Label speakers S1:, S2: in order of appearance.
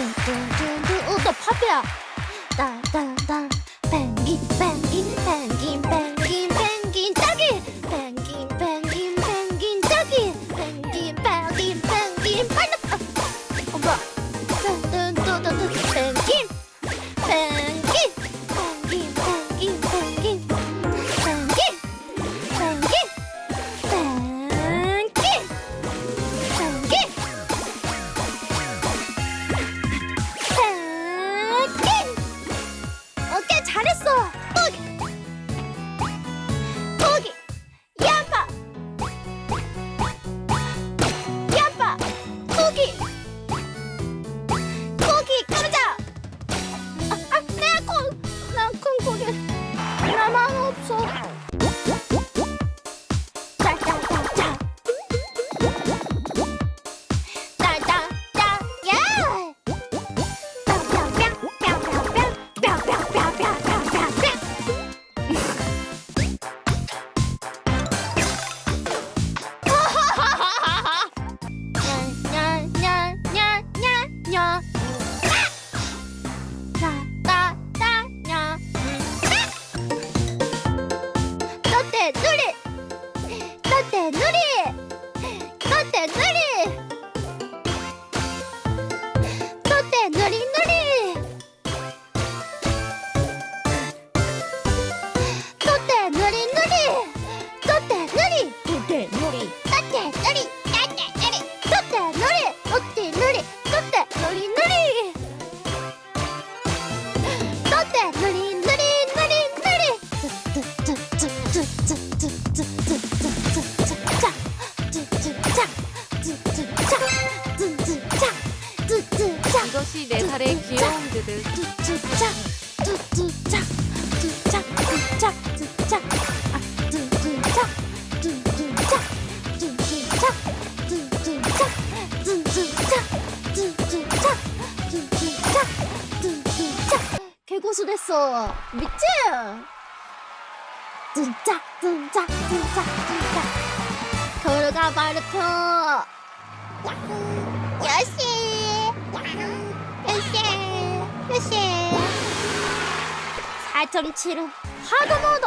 S1: 뚱뚱뚱뚱 웃어 파피야. 딴딴딴. 뱅기 뱅 castle?
S2: 이것이 내 발의 귀여운 그들.
S1: 개고수 됐어. 미친! 짜+ 짜+ 짜+ 짜+ 짜+ 짜+ 짜+ 짜+ 걸어가 마르토 요시 요시 요시. 4.75 하도 모도